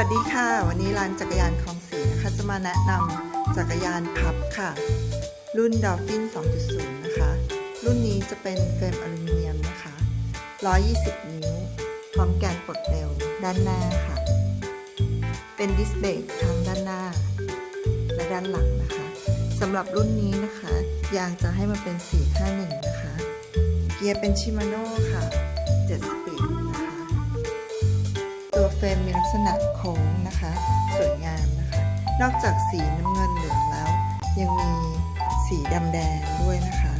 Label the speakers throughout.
Speaker 1: วัสดีค่ะ วันนี้ร้านจักรยานคลองสีนะคะจะมาแนะนำจักรยานพับค่ะ รุ่น Dolphin 2.0 นะคะ รุ่นนี้จะเป็นเฟรมอลูมิเนียมนะคะ 120 นิ้ว พร้อมแกนปลดเร็วด้านหน้าค่ะ เป็นดิสเบรกทั้งด้านหน้า และด้านหลังนะคะสำหรับรุ่นนี้นะคะยางจะให้มาเป็น 451 นะคะ เกียร์เป็นชิมาโน่ค่ะ 7 เฟรมมีลักษณะโค้งนะคะ สวยงามนะคะ นอกจากสีน้ำเงินเหลืองแล้ว ยังมีสีดำแดงด้วยนะคะ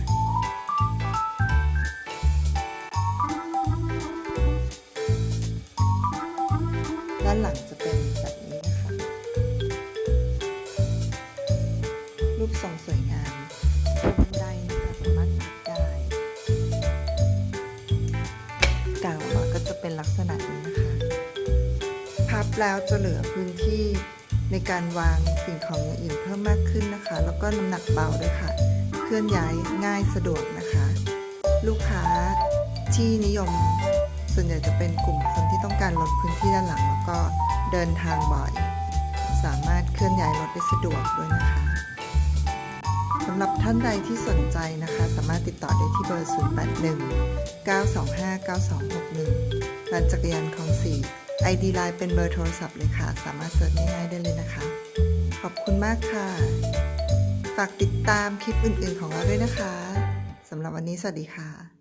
Speaker 1: ด้านหลังจะเป็นแบบนี้นะคะ รูปทรงสวยงามตัวบันไดนะคะสามารถพับได้กาวออกมาก็จะเป็นลักษณะนี้นะคะ พับแล้วจะเหลือพื้นที่ในการวางสิ่งของอื่นเพิ่มมากขึ้นนะคะ แล้วก็น้ำหนักเบาด้วยค่ะ เคลื่อนย้ายง่ายสะดวกนะคะ ลูกค้าที่นิยมส่วนใหญ่จะเป็นกลุ่มคนที่ต้องการลดพื้นที่ด้านหลัง แล้วก็เดินทางบ่อย สามารถเคลื่อนย้ายรถได้สะดวกด้วยนะคะสำหรับท่านใดที่สนใจนะคะ สามารถติดต่อได้ที่เบอร์ 081 925 9261ร้านจักรยานคลองสี่ ID ไลน์เป็นเบอร์โทรศัพท์เลยค่ะ สามารถเซิร์ชง่ายๆได้เลยนะคะ ขอบคุณมากค่ะ ฝากติดตามคลิปอื่นๆของเราด้วยนะคะสำหรับวันนี้สวัสดีค่ะ